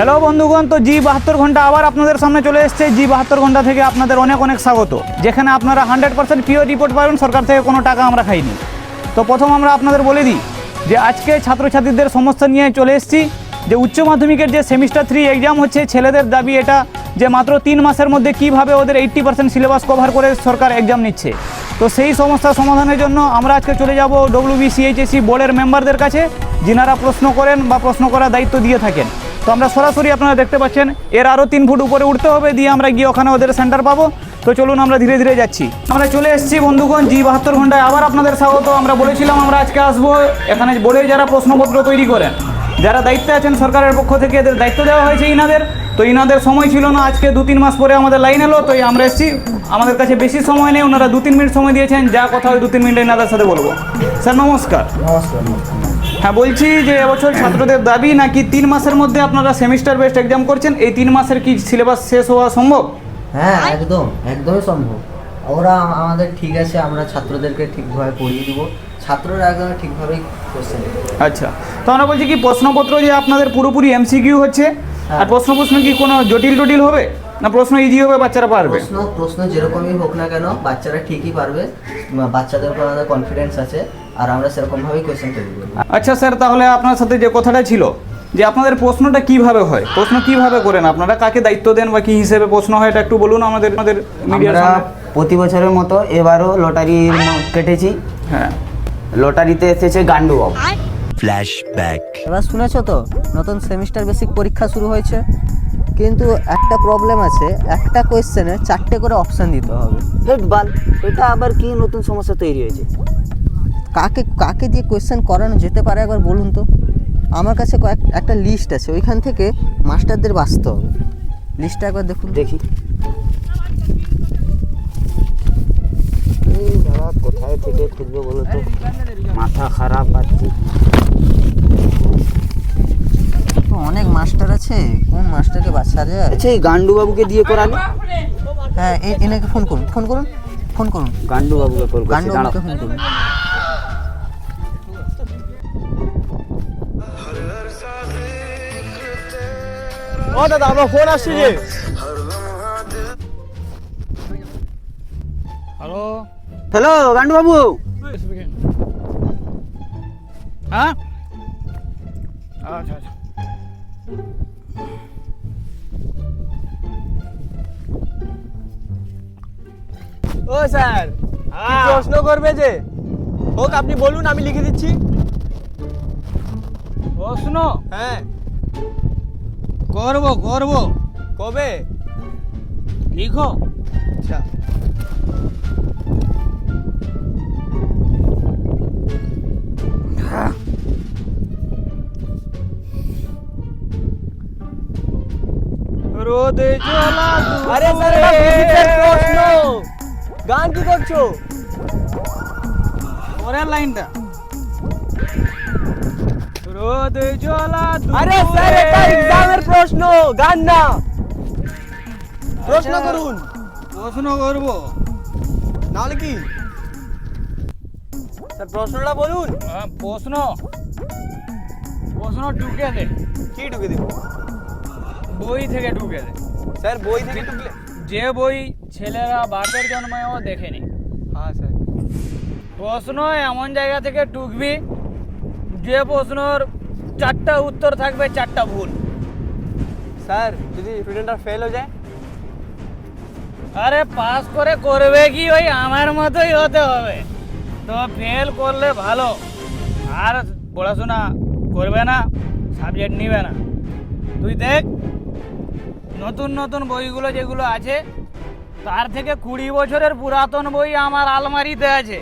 Hello বন্ধুগণ, তো জি বাহাত্তর ঘণ্টা আবার আপনাদের সামনে চলে এসেছে। জি বাহাত্তর ঘণ্টা থেকে আপনাদের অনেক অনেক স্বাগত। যেখানে আপনারা হান্ড্রেড পার্সেন্ট পিওর রিপোর্ট পাবেন, সরকার থেকে কোনো টাকা আমরা খাইনি। তো প্রথম আমরা আপনাদের বলে দিই যে আজকে ছাত্রছাত্রীদের সমস্যা নিয়ে চলে এসেছি। যে উচ্চ মাধ্যমিকের যে সেমিস্টার থ্রি এক্সাম হচ্ছে, ছেলেদের দাবি এটা যে মাত্র তিন মাসের মধ্যে কীভাবে ওদের এইট্টি পার্সেন্ট সিলেবাস কভার করে সরকার এক্সাম নিচ্ছে। তো সেই সমস্যা সমাধানের জন্য আমরা আজকে চলে যাব ডব্লিউবিসিএইচএসি বোর্ডের মেম্বারদের কাছে। যিনারা প্রশ্ন করেন বা প্রশ্ন করার দায়িত্ব দিয়ে থাকেন। তো আমরা সরাসরি আপনারা দেখতে পাচ্ছেন, এর আরও তিন ফুট উপরে উঠতে হবে, দিয়ে আমরা গিয়ে ওখানে ওদের সেন্টার পাবো। তো চলুন আমরা ধীরে ধীরে যাচ্ছি। আমরা চলে এসেছি, বন্ধুগণ, জি বাহাত্তর ঘন্টায়। আবার আপনাদের স্বাগত। আমরা বলেছিলাম আমরা আজকে আসব, এখানে বোর্ডে যারা প্রশ্নপত্র তৈরি করেন, যারা দায়িত্বে আছেন সরকারের পক্ষ থেকে এদের দায়িত্ব দেওয়া হয়েছে ইনাদের। তো ইনাদের সময় ছিল না, আজকে দু তিন মাস পরে আমাদের লাইন এলো, তো আমরা এসেছি। আমাদের কাছে বেশি সময় নেই, ওনারা দু তিন মিনিট সময় দিয়েছেন, যা কথা ওই দু তিন মিনিট এনাদের সাথে বলব। স্যার নমস্কার নমস্কার। হ্যাঁ বলছি যে এবছর ছাত্রদের দাবি নাকি তিন মাসের মধ্যে আপনারা সেমিস্টার বেস্ট এক্সাম করছেন? এই তিন মাসের কি সিলেবাস শেষ হওয়া সম্ভব? হ্যাঁ একদম একদমই সম্ভব। ওরা আমাদের ঠিক আছে আমরা ছাত্রদেরকে ঠিকভাবে পড়িয়ে দিব। ছাত্ররা একদম ঠিকভাবেই কোশ্চেন আচ্ছা তো আমরা বলছি কি প্রশ্নপত্র যে আপনাদের পুরোপুরি এমসিকিউ হচ্ছে আর প্রশ্ন প্রশ্ন কি কোনো জটিল টটিল হবে? না প্রশ্ন ইজি হবে বাচ্চারা পারবে? প্রশ্ন প্রশ্ন যেরকমই হোক না কেন বাচ্চারা ঠিকই পারবে। বাচ্চাদের উপর আমাদের কনফিডেন্স আছে। আর আমরা সেরকমভাবেই কোশ্চেন তৈরি করব। আচ্ছা স্যার তাহলে আপনার সাথে যে কথাটা ছিল যে আপনাদের প্রশ্নটা কীভাবে হয়? প্রশ্ন কীভাবে করেন আপনারা? কাকে দায়িত্ব দেন বা কি হিসেবে প্রশ্ন হয় এটা একটু বলুন আমাদের আমাদের মিডিয়ার সামনে। প্রতি বছরের মতো এবারও লটারি কেটেছি। হ্যাঁ। লটারিতে এসেছে গান্ডু বাবু Flashback. এবার শুনেছো তো? নতুন সেমিস্টার বেসিক পরীক্ষা শুরু হয়েছে। কিন্তু একটা প্রবলেম আছে একটা কোয়েশ্চেনে চারটে করে অপশন দিতে হবে। হেড বাল এটা আবার কি নতুন সমস্যা তৈরি হয়েছে? কাকে কাকে দিয়ে কোয়েশ্চেন করানো যেতে পারে একবার বলুন তো? আমার কাছে কয়েক একটা লিস্ট আছে ওইখান থেকে মাস্টারদের বাঁচতে হবে। লিস্টটা একবার দেখুন। দেখি। এই দাদা কোথায় থেকে খুঁজবো বলো তো? মাথা খারাপ পাচ্ছি তো অনেক মাস্টার আছে কোন মাস্টারকে বাঁচা যায়? আচ্ছা এই গান্ডু বাবুকে দিয়ে করালে? হ্যাঁ এনাকে ফোন করুন ফোন করুন ফোন করুন। গান্ডু বাবুকে কল করছি গান্ডু দাঁড়াও। বাবুকে ফোন করুন। ও দাদা আমার ফোন আসছে যে। হ্যালো? হ্যালো গান্ডু বাবু। হ্যাঁ? আচ্ছা আচ্ছা ও স্যার কি প্রশ্ন করবে যে? হোক আপনি বলুন আমি লিখে দিচ্ছি। প্রশ্ন? হ্যাঁ। করব করব কবে? লিখো। আচ্ছা। রোদে জ্বলা আরে প্রশ্ন। গান কি করছ? পরের লাইনটা। রোদে জ্বলা আরে স্যার এটা এক্সামের প্রশ্ন গান না। প্রশ্ন করুন। প্রশ্ন করব। নাহলে কি? স্যার প্রশ্নটা বলুন। প্রশ্ন। প্রশ্ন ঢুকে দে। কি ঢুকে দিব? বই থেকে ঢুকে দে। স্যার বই থেকে ঢুকলে যে বই ছেলেরা বাপের জন্মেও দেখেনি। হ্যাঁ স্যার। প্রশ্ন এমন জায়গা থেকে টুকবি যে প্রশ্নর চারটা উত্তর থাকবে চারটা ভুল। স্যার যদি স্টুডেন্টরা ফেল হয়ে যায়? আরে পাস করে করবে কি? ওই আমার মতোই হতে হবে। তো ফেল করলে ভালো। আর পড়াশোনা করবে না সাবজেক্ট নিবে না। তুই দেখ নতুন নতুন বইগুলো যেগুলো আছে তার থেকে কুড়ি বছরের পুরাতন বই আমার আলমারিতে আছে।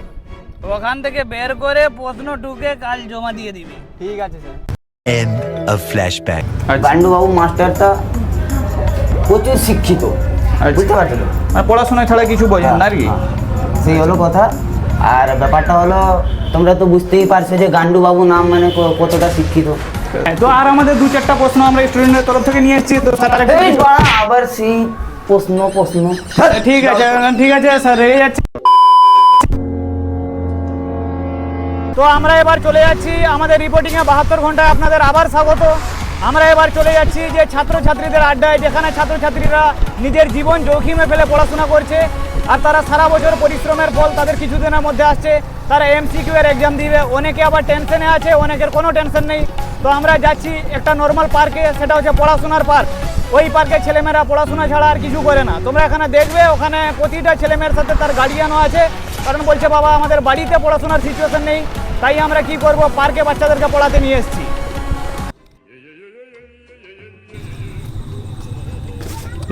ওখান থেকে বের করে প্রশ্ন টুকে কাল জমা দিয়ে দিবি। ঠিক আছে স্যার। End of flashback. গান্ডু বাবু মাস্টারটা প্রচুর শিক্ষিত বুঝতে পারছ আর পড়াশোনা ছাড়া কিছু বোঝেন না আর কি সেই হলো কথা। আর ব্যাপারটা হলো তোমরা তো বুঝতেই পারছ যে গান্ডু বাবু নাম মানে কতটা শিক্ষিত। তো আর আমাদের দু চারটা প্রশ্ন আমরা স্টুডেন্টের তরফ থেকে নিয়ে এসেছি তো স্যার আরেকটা এই আবার সেই প্রশ্ন প্রশ্ন। ঠিক আছে ঠিক আছে স্যার রেগে যাচ্ছি তো আমরা এবার চলে যাচ্ছি আমাদের রিপোর্টিংয়ে বাহাত্তর ঘন্টায় আপনাদের আবার স্বাগত। আমরা এবার চলে যাচ্ছি যে ছাত্রছাত্রীদের আড্ডায়, যেখানে ছাত্রছাত্রীরা নিজের জীবন জোখিমে ফেলে পড়াশোনা করছে আর তারা সারা বছর পরিশ্রমের ফল তাদের কিছুদিনের মধ্যে আসছে। তারা এমসিকিউ এর এক্সাম দিবে। অনেকে আবার টেনশনে আছে, অনেকের কোনো টেনশন নেই। তো আমরা যাচ্ছি একটা নর্মাল পার্কে সেটা হচ্ছে পড়াশোনার পার্ক ওই পার্কে ছেলেমেয়েরা পড়াশোনা ছাড়া আর কিছু করে না। তোমরা এখানে দেখবে, ওখানে প্রতিটা ছেলেমেয়ের সাথে তার গার্ডিয়ানও আছে। কারণ বলছে বাবা আমাদের বাড়িতে পড়াশোনার সিচুয়েশন নেই তাই আমরা কি করব? পার্কে বাচ্চাদেরকে পড়াতে নিয়ে এসেছি।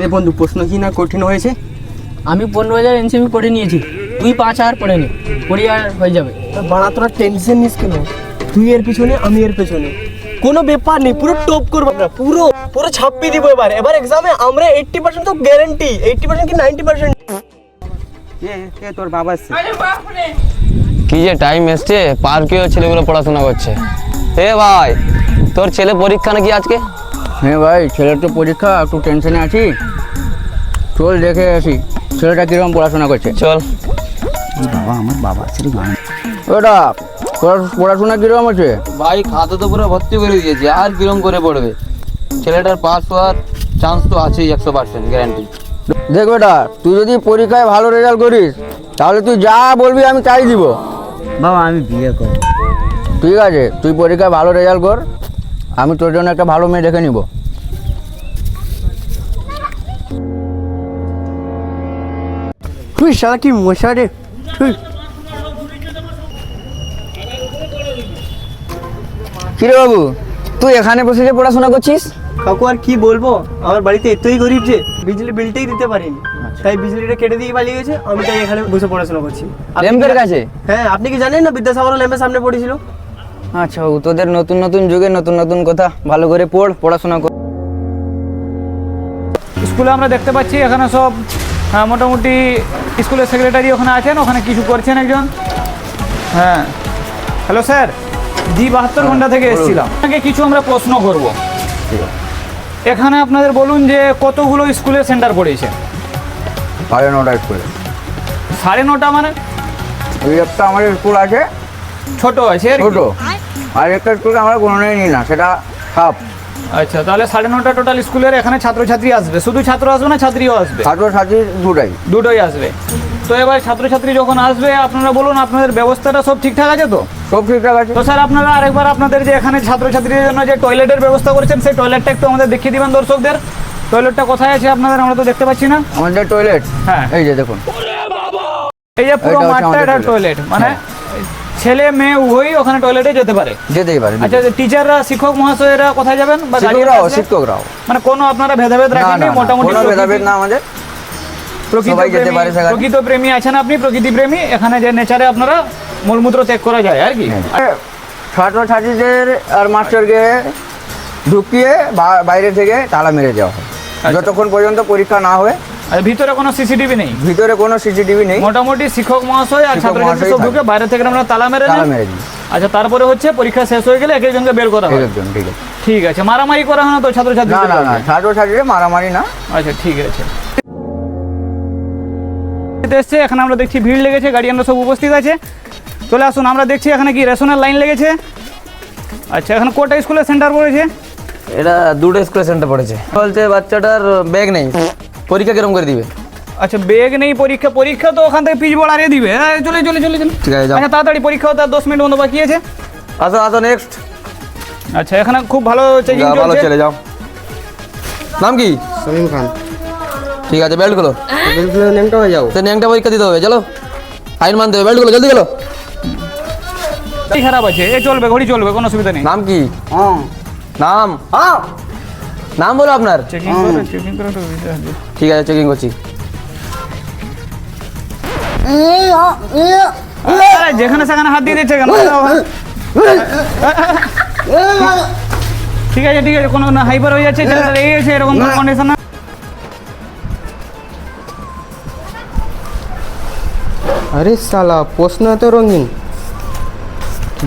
এ বন্ধু প্রশ্ন কি না কঠিন হয়েছে? আমি পনেরো হাজার এনসিবি পড়ে নিয়েছি। তুই পাঁচ হাজার পড়ে নি কুড়ি হাজার হয়ে যাবে। বাড়া তোরা টেনশন নিস কেন? তুই এর পিছনে আমি এর পেছনে। কোনো ব্যাপার নেই পুরো টপ করব আমরা পুরো পুরো ছাপ্পি দিব এবার। এবার এক্সামে আমরা এইট্টি পার্সেন্ট তো গ্যারেন্টি এইট্টি পার্সেন্ট কি নাইনটি পার্সেন্ট তোর বাবা এসছে। কি যে টাইম এসছে পার্কেও ছেলেগুলো পড়াশোনা করছে? এ ভাই তোর ছেলে পরীক্ষা নাকি আজকে? হ্যাঁ ভাই ছেলের তো পরীক্ষা একটু টেনশনে আছি। চল দেখে আসি ছেলেটা কীরকম পড়াশোনা করছে? চল। বাবা আমার বাবা রে ওটা পড়াশোনা কীরকম আছে ভাই খাতা তো পুরো ভর্তি করে দিয়েছে আর কিরম করে পড়বে? ছেলেটার পাস হওয়ার চান্স তো আছেই একশো পার্সেন্ট গ্যারান্টি দেখ বেটা তুই যদি পরীক্ষায় ভালো রেজাল্ট করিস তাহলে তুই যা বলবি আমি তাই দিব। বাবা আমি বিয়ে করব। ঠিক আছে তুই পরীক্ষায় ভালো রেজাল্ট কর আমি তোর জন্য একটা ভালো মেয়ে দেখে নিব। তুই সারা কি মশা রে? তুই। কিরে বাবু তুই এখানে বসে যে পড়াশোনা করছিস? কাকু আর কি বলব? আমার বাড়িতে এতই গরিব যে বিজলি বিলটাই দিতে পারিনি। তাই বিজলিটা কেটে দিয়ে পালিয়ে গেছে আমি তাই এখানে বসে পড়াশোনা করছি। ল্যাম্পের কি- কাছে? হ্যাঁ আপনি কি জানেন না বিদ্যাসাগর ল্যাম্পের সামনে পড়েছিল? আচ্ছা ও তোদের নতুন নতুন যুগে নতুন নতুন কথা ভালো করে পড় পড়াশোনা কর। স্কুলে আমরা দেখতে পাচ্ছি এখানে সব হ্যাঁ, মোটামুটি স্কুলের সেক্রেটারি ওখানে আছেন ওখানে কিছু করছেন একজন। হ্যাঁ। হ্যালো স্যার জি বাহাত্তর ঘণ্টা থেকে এসেছিলাম। আপনাকে কিছু আমরা প্রশ্ন করব। এখানে আপনাদের বলুন যে কতগুলো স্কুলে সেন্টার পড়েছে? সাড়ে নটা স্কুলে। সাড়ে নটা মানে? ওই একটা আমাদের স্কুল আছে। ছোট আছে ছোট। আর একটা স্কুল আমরা কোনোটাই নিই না সেটা হাফ আচ্ছা তাহলে সাড়ে নটা টোটাল স্কুলের এখানে ছাত্রছাত্রী আসবে। শুধু ছাত্র আসবে না ছাত্রীও আসবে? ছাত্রছাত্রী দুটাই। দুটোই আসবে। তো এবার ছাত্রছাত্রী যখন আসবে আপনারা বলুন আপনাদের ব্যবস্থাটা সব ঠিকঠাক আছে তো? সব ঠিকঠাক আছে। তো স্যার আপনারা আরেকবার আপনাদের যে এখানে ছাত্রছাত্রীদের জন্য যে টয়লেটের ব্যবস্থা করেছেন সেই টয়লেটটা একটু আমাদের দেখিয়ে দিবেন দর্শকদের। টয়লেটটা কোথায় আছে আপনাদের আমরা তো দেখতে পাচ্ছি না। আমাদের টয়লেট? হ্যাঁ। এই যে দেখুন। এই যে পুরো মাঠটা এটা টয়লেট। মানে ছেলে মেয়ে উভয়ই ওখানে টয়লেটে যেতে পারে। যেতেই পারে আচ্ছা টিচাররা শিক্ষক মহাশয়েরা কোথায় যাবেন বা শিক্ষকরাও মানে কোনো আপনারা ভেদাভেদ না রাখেননি? না না, মোটামুটি কোনো ভেদাভেদ না আমাদের। প্রকৃত প্রেমী-। আছেন আপনি প্রকৃতি প্রেমী। এখানে যে নেচারে আপনারা মূলমূত্র ত্যাগ করা যায় আর কি? ছাত্রছাত্রীদের আর মাস্টারকে ঢুকিয়ে বাইরে থেকে তালা মেরে দেওয়া হয়। আচ্ছা। যতক্ষণ পর্যন্ত পরীক্ষা না হয়। আর ভিতরে কোনো সিসিটিভি নেই? ভিতরে কোনো সিসিটিভি নেই। মোটামুটি শিক্ষক মহাশয় আর ছাত্রছাত্রী সব ঢুকে বাইরে থেকে আমরা তালা মেরে তালা মেরে দিই। আচ্ছা তারপরে হচ্ছে পরীক্ষা শেষ হয়ে গেলে এক একজনকে বের করা হয়। একজন ঠিক আছে। ঠিক আছে মারামারি করা হয় না তো ছাত্রছাত্রী না না না ছাত্রছাত্রীরা মারামারি না। আচ্ছা ঠিক আছে। এসছে এখানে আমরা দেখছি ভিড় লেগেছে গার্ডিয়ানরা সব উপস্থিত আছে। চলে আসুন আমরা দেখছি এখানে কি রেশনের লাইন লেগেছে। আচ্ছা এখানে কোটা স্কুলের সেন্টার পড়েছে? এটা দুটো স্কুলে সেন্টার পড়েছে। বলছে বাচ্চাটার ব্যাগ নেই পরীক্ষা কিরম করে দিবে? আচ্ছা ব্যাগ নেই পরীক্ষা পরীক্ষা তো ওখান থেকে পিচ বাড়িয়ে দিবে। হ্যাঁ, চলে চলে চলে চলে। ঠিক আছে আচ্ছা তাড়াতাড়ি পরীক্ষা হতে আর দশ মিনিট মতো বাকি আছে। আসো আসো নেক্সট আচ্ছা এখানে খুব ভালো চেকিং ভালো চলে যাও। নাম কি? সলিম খান। ঠিক আছে বেল্টগুলো বিলকুল হয়ে যাও। তো ন্যাংটা পরীক্ষা দিতে হবে চলো। ফাইন মানতে হবে বেল্টগুলো জলদি গেলো। এই খারাপ আছে? এ চলবে ঘড়ি চলবে কোনো অসুবিধা নেই। নাম কি? হ্যাঁ। নাম? নাম বলো আপনার। চেকিং করে চেকিং করে তো দিতে হবে। ঠিক আছে চেকিং করছি। যেখানে সেখানে হাত দিয়ে দিচ্ছে কেন? ঠিক আছে ঠিক আছে কোনো না হাইপার হয়ে যাচ্ছে ছেলেটা লেগে গেছে এরকম কোনো কন্ডিশন আরে সালা প্রশ্ন এত রঙিন।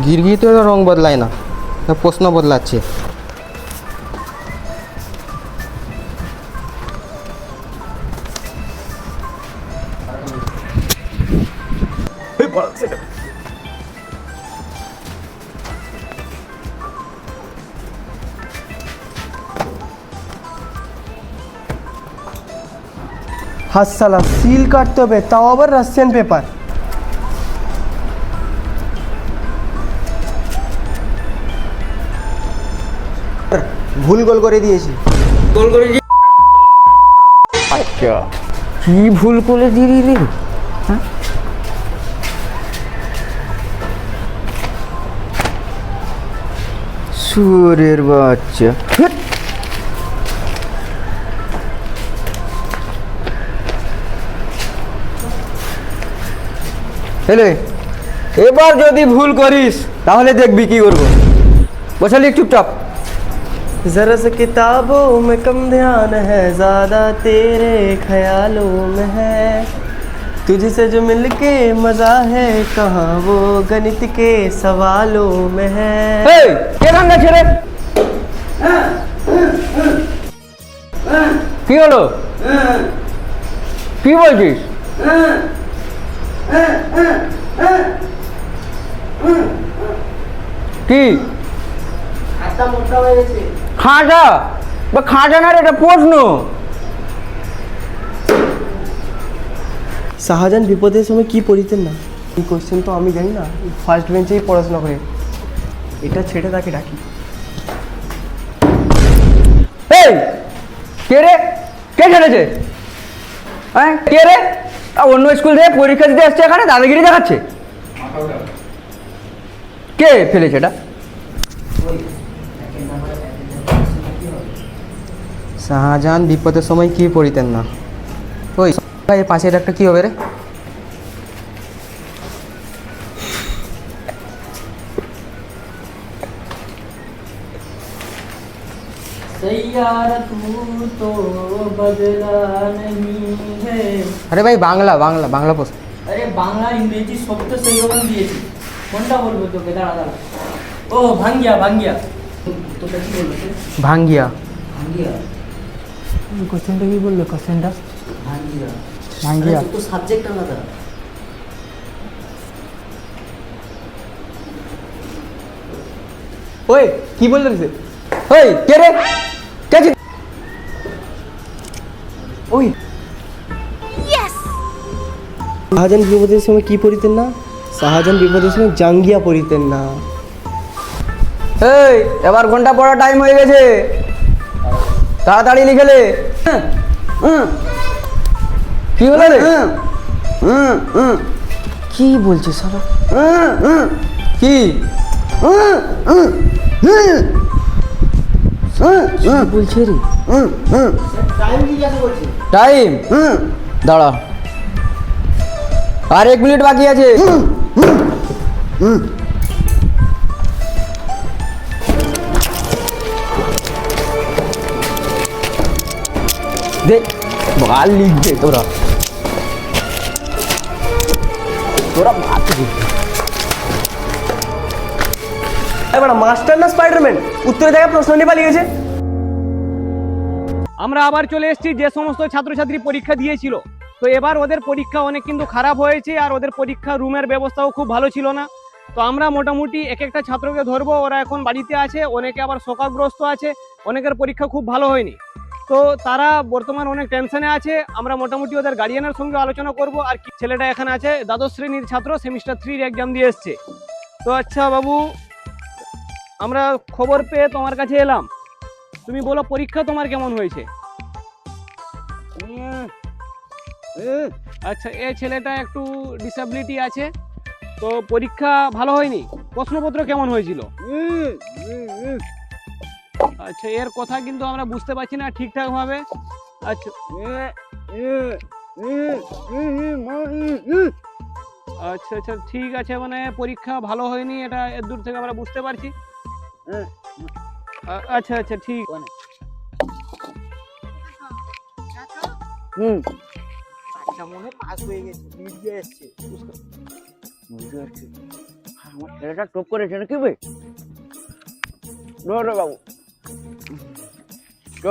গিরগিতেও রং বদলায় না। প্রশ্ন বদলাচ্ছে। হাসালা সিল কাটতে হবে তাও আবার রাশিয়ান পেপার ভুল গোল করে দিয়েছি। গোল করে আচ্ছা। কি ভুল করে দিয়ে দিলি? হ্যাঁ? সুরের বাচ্চা। হুট। এলে এবার যদি ভুল করিস তাহলে দেখবি কি করব। বসালি চুপচাপ। जरा से किताबों में कम ध्यान है ज़्यादा तेरे ख्यालों में है तुझसे जो मिलके मज़ा है कहाँ वो गणित के सवालों में है এই কে গান গাচ্ছে রে কি হলো কি বলছিস কি খাঁটা বা খাঁটা না রে এটা প্রশ্ন। শাহজাহান বিপদের সময় কি পড়িতেন না? এই কোশ্চেন তো আমি জানি না ফার্স্ট বেঞ্চেই পড়াশোনা করে। এটা ছেড়ে তাকে ডাকি। এই কে রে? কে ছেড়েছে? হ্যাঁ কে রে? অন্য স্কুল থেকে পরীক্ষা দিতে আসছে এখানে দাদাগিরি দেখাচ্ছে। কে ফেলেছে এটা? শাহজাহান বিপদের সময় কি পড়িতেন না? ওই ভাই পাশের একটা কি হবে রে? আরে ভাই বাংলা বাংলা বাংলা প্রশ্ন। আরে বাংলা ইংরেজি সব তো সেই রকম দিয়েছি। কোনটা বলব তোকে? দাঁড়া দাঁড়া। ও ভাঙ্গিয়া ভাঙ্গিয়া। তোকে কি বলব ভাঙ্গিয়া। ভাঙ্গিয়া? কোশ্চেনটা কি বলল কোশ্চেনটা ভাঙ্গিয়া। ভাঙ্গিয়া। তো সাবজেক্ট আলাদা। ওই কি বলল রে ওই কে রে? কে ওই। শাহজাহান বিপদের সময় কি পড়িতেন না? শাহজাহান বিপদের সময় জাঙ্গিয়া পড়িতেন না। এই এবার ঘণ্টা পড়ার টাইম হয়ে গেছে। তাড়াতাড়ি লিখেলে কি হলো রে? কি বলছিস সারা কি বলছে রে? টাইম? দাঁড়া। আর এক মিনিট বাকি আছে। দে বাল লিখবে তোরা তোরা। এবার মাস্টার না স্পাইডারম্যান জায়গায় প্রশ্ন নিয়ে পালিয়ে আমরা আবার চলে এসেছি, যে সমস্ত ছাত্রছাত্রী পরীক্ষা দিয়েছিল। তো এবার ওদের পরীক্ষা অনেক কিন্তু খারাপ হয়েছে, আর ওদের পরীক্ষা রুমের ব্যবস্থাও খুব ভালো ছিল না। তো আমরা মোটামুটি এক একটা ছাত্রকে ধরবো, ওরা এখন বাড়িতে আছে, অনেকে আবার শোকাগ্রস্ত আছে, অনেকের পরীক্ষা খুব ভালো হয়নি। তো তারা বর্তমান অনেক টেনশনে আছে। আমরা মোটামুটি ওদের গার্ডিয়ানের সঙ্গে আলোচনা করব আর কি ছেলেটা এখানে আছে, দ্বাদশ শ্রেণির ছাত্র সেমিস্টার থ্রির এক্সাম দিয়ে এসছে। তো আচ্ছা বাবু, আমরা খবর পেয়ে তোমার কাছে এলাম। তুমি বলো, পরীক্ষা তোমার কেমন হয়েছে? আচ্ছা এ ছেলেটা একটু ডিসাবিলিটি আছে, তো পরীক্ষা ভালো হয়নি? প্রশ্নপত্র কেমন হয়েছিল? আচ্ছা এর কথা কিন্তু আমরা বুঝতে পারছি না ঠিকঠাক ভাবে আচ্ছা আচ্ছা আচ্ছা ঠিক আছে মানে পরীক্ষা ভালো হয়নি এটা এর দূর থেকে আমরা বুঝতে পারছি। আচ্ছা আচ্ছা ঠিক। হুম। বুঝতে পারছি। আমার ছেলেটা টপ করেছে নাকি ভাই ধর রে বাবু। চ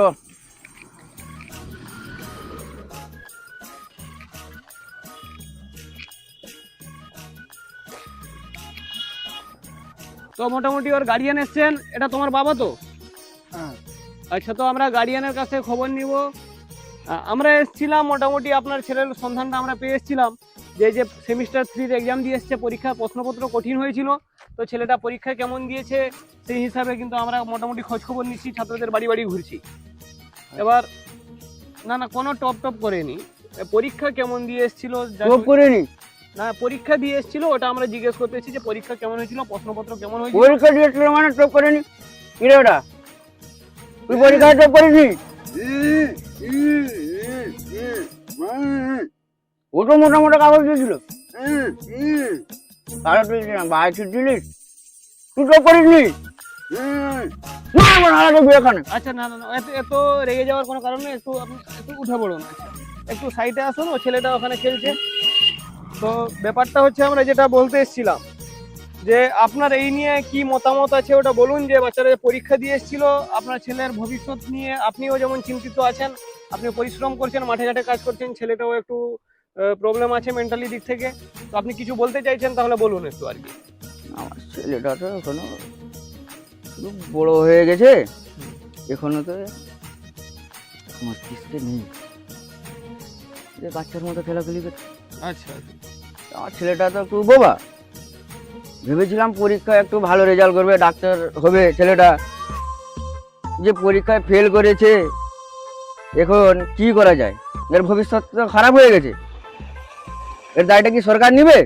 তো মোটামুটি ওর গার্ডিয়ান এসছেন। এটা তোমার বাবা তো? আচ্ছা তো আমরা গার্ডিয়ানের কাছে খবর নিব। আমরা এসেছিলাম মোটামুটি আপনার ছেলের সন্ধানটা আমরা পেয়ে এসেছিলাম। যে যে সেমিস্টার থ্রির এক্সাম দিয়ে এসছে পরীক্ষা প্রশ্নপত্র কঠিন হয়েছিল। তো ছেলেটা পরীক্ষা কেমন দিয়েছে? সেই হিসাবে কিন্তু আমরা মোটামুটি খোঁজ খবর নিচ্ছি ছাত্রদের বাড়ি বাড়ি ঘুরছি। এবার না না কোনো টপ টপ করেনি। পরীক্ষা কেমন দিয়ে এসেছিল টপ করিনি? না পরীক্ষা দিয়ে এসেছিল ওটা আমরা জিজ্ঞেস করতেছি যে পরীক্ষা কেমন হয়েছিল প্রশ্নপত্র কেমন হয়েছিল। পরীক্ষা দিয়েছিল মানে টপ করিনি? কিরে ওটা? তুই পরীক্ষা টপ করিনি? ও তো মোটা মোটা কাগজ দিয়েছিল। তাহলে তুই বাইরে দিলিস তুই করিসনি। না আমার হারা দেখবি এখানে। আচ্ছা না না না এত এত রেগে যাওয়ার কোনো কারণ নেই একটু আপনি একটু উঠে পড়ুন। একটু সাইডে আসুন ও ছেলেটা ওখানে খেলছে। তো ব্যাপারটা হচ্ছে আমরা যেটা বলতে এসেছিলাম যে আপনার এই নিয়ে কি মতামত আছে ওটা বলুন যে বাচ্চারা যে পরীক্ষা দিয়ে এসেছিল আপনার ছেলের ভবিষ্যৎ নিয়ে আপনিও যেমন চিন্তিত আছেন আপনি পরিশ্রম করছেন মাঠে ঘাটে কাজ করছেন ছেলেটাও একটু প্রবলেম আছে মেন্টালি দিক থেকে। তো আপনি কিছু বলতে চাইছেন তাহলে বলুন একটু আর কি। আমার ছেলেটা তো এখনও বড় হয়ে গেছে এখনও তো মস্তিষ্কে নেই। যে বাচ্চার মতো খেলাখেলি করছে আচ্ছা আমার ছেলেটা তো একটু বোবা। ভেবেছিলাম পরীক্ষায় একটু ভালো রেজাল্ট করবে ডাক্তার হবে ছেলেটা। যে পরীক্ষায় ফেল করেছে এখন কি করা যায়? এর ভবিষ্যৎ তো খারাপ হয়ে গেছে। এর দায়টা কি সরকার নিবে?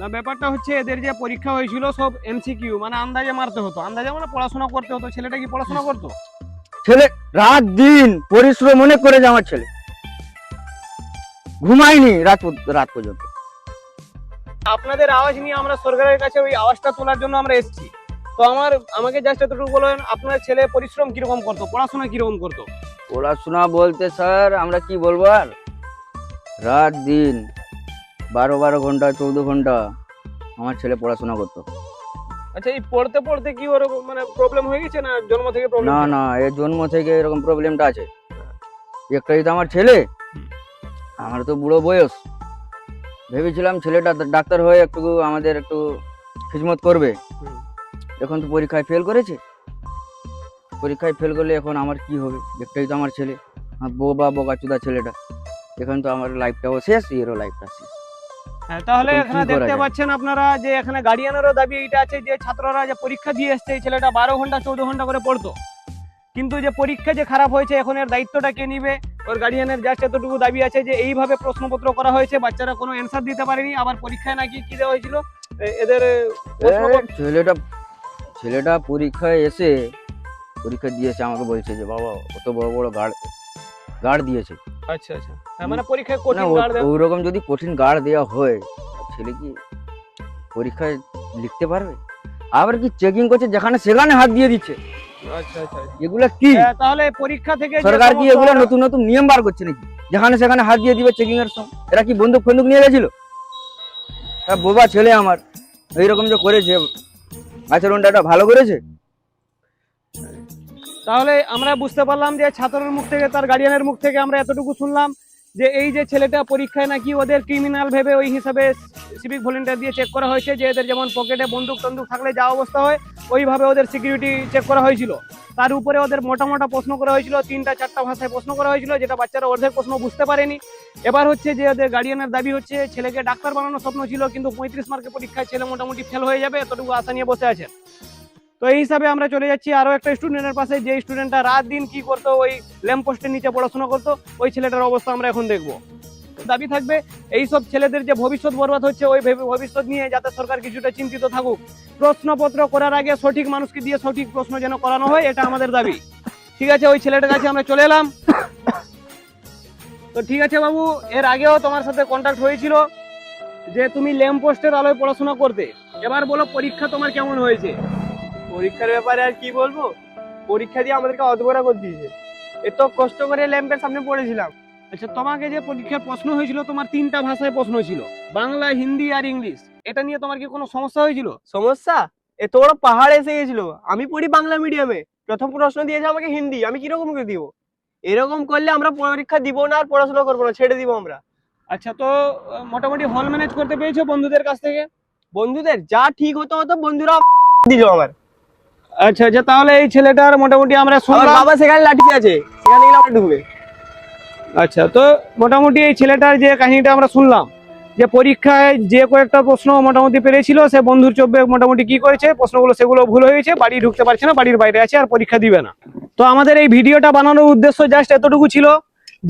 না ব্যাপারটা হচ্ছে এদের যে পরীক্ষা হয়েছিল সব এমসিকিউ মানে আন্দাজে মারতে হতো। আন্দাজে মানে পড়াশোনা করতে হতো। ছেলেটা কি পড়াশোনা করতো? ছেলে রাত দিন পরিশ্রম অনেক করে আমার ছেলে। ঘুমায়নি রাত রাত পর্যন্ত। আপনাদের আওয়াজ নিয়ে আমরা সরকারের কাছে ওই আওয়াজটা তোলার জন্য আমরা এসেছি। তো আমার আমাকে জাস্ট এতটুকু বলেন আপনার ছেলে পরিশ্রম কীরকম করতো? পড়াশোনা কীরকম করতো? পড়াশোনা বলতে স্যার আমরা কি বলব আর? রাত দিন বারো বারো ঘণ্টা চৌদ্দ ঘণ্টা আমার ছেলে পড়াশোনা করতো। আচ্ছা এই পড়তে পড়তে কি ওর মানে প্রবলেম হয়ে গেছে না জন্ম থেকে প্রবলেম না না এর জন্ম থেকে এরকম প্রবলেমটা আছে। একটাই তো আমার ছেলে আমার তো বুড়ো বয়স। ভেবেছিলাম ছেলেটা ডাক্তার হয়ে একটু আমাদের একটু খিজমত করবে। এখন তো পরীক্ষায় ফেল করেছে। পরীক্ষায় ফেল করলে এখন আমার কি হবে? একটাই তো আমার ছেলে। বোবা বোকাচুদা ছেলেটা। এখন তো আমার লাইফটাও শেষ এরও লাইফটা শেষ। তাহলে এখানে দেখতে পাচ্ছেন আপনারা যে এখানে গার্ডিয়ানেরও দাবি এইটা আছে যে ছাত্ররা যে পরীক্ষা দিয়ে এসছে এই ছেলেটা বারো ঘণ্টা চৌদ্দ ঘণ্টা করে পড়তো। কিন্তু যে পরীক্ষা যে খারাপ হয়েছে এখন এর দায়িত্বটা কে নিবে? ওর গার্ডিয়ানের জাস্ট এতটুকু দাবি আছে যে এইভাবে প্রশ্নপত্র করা হয়েছে বাচ্চারা কোনো অ্যান্সার দিতে পারেনি। আবার পরীক্ষায় নাকি কি দেওয়া হয়েছিল? এদের ছেলেটা ছেলেটা পরীক্ষায় এসে পরীক্ষা দিয়েছে আমাকে বলছে যে বাবা অত বড় বড় গার্ড গার্ড দিয়েছে। আচ্ছা আচ্ছা। হ্যাঁ, মানে পরীক্ষায় কঠিন দেওয়া- ওই যদি কঠিন গার্ড দেওয়া হয় ছেলে কি পরীক্ষায় লিখতে পারবে? আবার কি চেকিং করছে যেখানে সেখানে হাত দিয়ে দিচ্ছে? আচ্ছা আচ্ছা এগুলা কি? হ্যাঁ, তাহলে পরীক্ষা থেকে সরকার কি এগুলো নতুন নতুন নিয়ম বার করছে নাকি? যেখানে সেখানে হাত দিয়ে দিবে চেকিং এর সময়। এরা কি বন্দুক ফন্দুক নিয়ে গেছিল? বোবা ছেলে আমার। এইরকম যে করেছে। আচরণটা একটা ভালো করেছে? তাহলে আমরা বুঝতে পারলাম যে ছাত্রের মুখ থেকে তার গার্ডিয়ানের মুখ থেকে আমরা এতটুকু শুনলাম। যে এই যে ছেলেটা পরীক্ষায় নাকি ওদের ক্রিমিনাল ভেবে ওই হিসাবে সিভিক ভলেন্টিয়ার দিয়ে চেক করা হয়েছে যে এদের যেমন পকেটে বন্দুক টন্দুক থাকলে যা অবস্থা হয়, ওইভাবে ওদের সিকিউরিটি চেক করা হয়েছিল। তার উপরে ওদের মোটা মোটা প্রশ্ন করা হয়েছিল, তিনটা চারটা ভাষায় প্রশ্ন করা হয়েছিল, যেটা বাচ্চারা অর্ধেক প্রশ্ন বুঝতে পারেনি। এবার হচ্ছে যে ওদের গার্ডিয়ানের দাবি হচ্ছে, ছেলেকে ডাক্তার বানানোর স্বপ্ন ছিল, কিন্তু পঁয়ত্রিশ মার্কের পরীক্ষায় ছেলে মোটামুটি ফেল হয়ে যাবে, এতটুকু আশা নিয়ে বসে আছেন তো এই হিসাবে আমরা চলে যাচ্ছি। আরও একটা স্টুডেন্টের পাশে, যে স্টুডেন্টটা রাত দিন কি করতো, ওই ল্যাম্প পোস্টের নিচে পড়াশোনা করতো, ওই ছেলেটার অবস্থা আমরা এখন দেখব। দাবি থাকবে, এই সব ছেলেদের যে ভবিষ্যৎ বরবাদ হচ্ছে, ওই ভেবে- ভবিষ্যৎ নিয়ে যাতে সরকার কিছুটা চিন্তিত থাকুক। প্রশ্নপত্র করার আগে সঠিক মানুষকে দিয়ে সঠিক প্রশ্ন যেন করানো হয়, এটা আমাদের দাবি। ঠিক আছে, ওই ছেলেটার কাছে আমরা চলে এলাম। তো ঠিক আছে বাবু, এর আগেও তোমার সাথে কন্ট্যাক্ট হয়েছিল যে তুমি ল্যাম্প পোস্টের আলোয় পড়াশোনা করতে। এবার বলো, পরীক্ষা তোমার কেমন হয়েছে? পরীক্ষার ব্যাপারে আর কি বলব? পরীক্ষা দিয়ে আমাদেরকে অধবরা করে দিয়েছে। এত কষ্ট করে ল্যাম্পের সামনে পড়েছিলাম। আচ্ছা তোমাকে যে পরীক্ষার প্রশ্ন হয়েছিল তোমার তিনটা ভাষায় প্রশ্ন ছিল। বাংলা হিন্দি আর ইংলিশ। এটা নিয়ে তোমার কি কোনো সমস্যা হয়েছিল? সমস্যা? এত বড় পাহাড় এসে গেছিল। আমি পড়ি বাংলা মিডিয়ামে প্রথম প্রশ্ন দিয়েছে আমাকে হিন্দি। আমি কীরকম করে দিব? এরকম করলে আমরা পরীক্ষা দিব না আর পড়াশোনা করব না ছেড়ে দিব আমরা। আচ্ছা তো মোটামুটি হল ম্যানেজ করতে পেরেছ বন্ধুদের কাছ থেকে? বন্ধুদের? যা ঠিক হতো হতো বন্ধুরা দিল আমার। আচ্ছা আচ্ছা তাহলে এই ছেলেটার মোটামুটি আমরা শুনলাম বাবা সেখানে লাঠি আছে। সেখানে গেলে আমরা ঢুকবে। আচ্ছা তো মোটামুটি এই ছেলেটার যে কাহিনীটা আমরা শুনলাম যে পরীক্ষায় যে কয়েকটা প্রশ্ন মোটামুটি পেরেছিল সে বন্ধুর চব্বে মোটামুটি কি করেছে প্রশ্নগুলো সেগুলো ভুল হয়েছে বাড়ি ঢুকতে পারছে না বাড়ির বাইরে আছে আর পরীক্ষা দিবে না। তো আমাদের এই ভিডিওটা বানানোর উদ্দেশ্য জাস্ট এতটুকু ছিল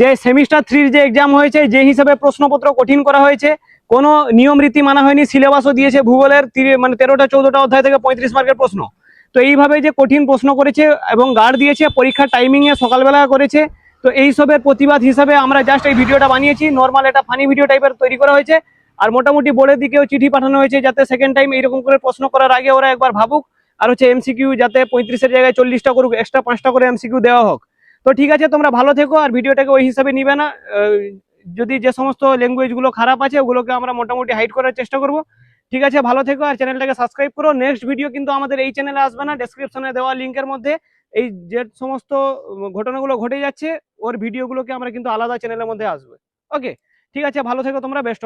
যে সেমিস্টার থ্রির যে এক্সাম হয়েছে যে হিসাবে প্রশ্নপত্র কঠিন করা হয়েছে কোনো নিয়ম রীতি মানা হয়নি সিলেবাসও দিয়েছে ভূগোলের মানে তেরোটা চৌদ্দটা অধ্যায় থেকে পঁয়ত্রিশ মার্কের প্রশ্ন। তো এইভাবে যে কঠিন প্রশ্ন করেছে এবং গার্ড দিয়েছে, পরীক্ষার টাইমিংয়ে সকালবেলা করেছে, তো এইসবের প্রতিবাদ হিসাবে আমরা জাস্ট এই ভিডিওটা বানিয়েছি। নর্মাল এটা ফানি ভিডিও টাইপের তৈরি করা হয়েছে। আর মোটামুটি বোর্ডের দিকেও চিঠি পাঠানো হয়েছে যাতে সেকেন্ড টাইম এইরকম করে প্রশ্ন করার আগে ওরা একবার ভাবুক। আর হচ্ছে এমসিকিউ যাতে পঁয়ত্রিশের জায়গায় চল্লিশটা করুক এক্সট্রা পাঁচটা করে এমসিকিউ দেওয়া হোক। তো ঠিক আছে, তোমরা ভালো থেকো আর ভিডিওটাকে ওই হিসাবে নিবে না। যদি যে সমস্ত ল্যাঙ্গুয়েজগুলো খারাপ আছে, ওগুলোকে আমরা মোটামুটি হাইড করার চেষ্টা করব। ঠিক আছে, ভালো থেকো আর চ্যানেলটাকে সাবস্ক্রাইব করো। নেক্সট ভিডিও কিন্তু আমাদের এই চ্যানেলে আসবে না ডেসক্রিপশনে দেওয়া লিঙ্কের মধ্যে। এই যে সমস্ত ঘটনাগুলো ঘটে যাচ্ছে, ওর ভিডিওগুলোকে আমরা কিন্তু আলাদা চ্যানেলের মধ্যে আসবে। ওকে ঠিক আছে, ভালো থেকো তোমরা বেস্ট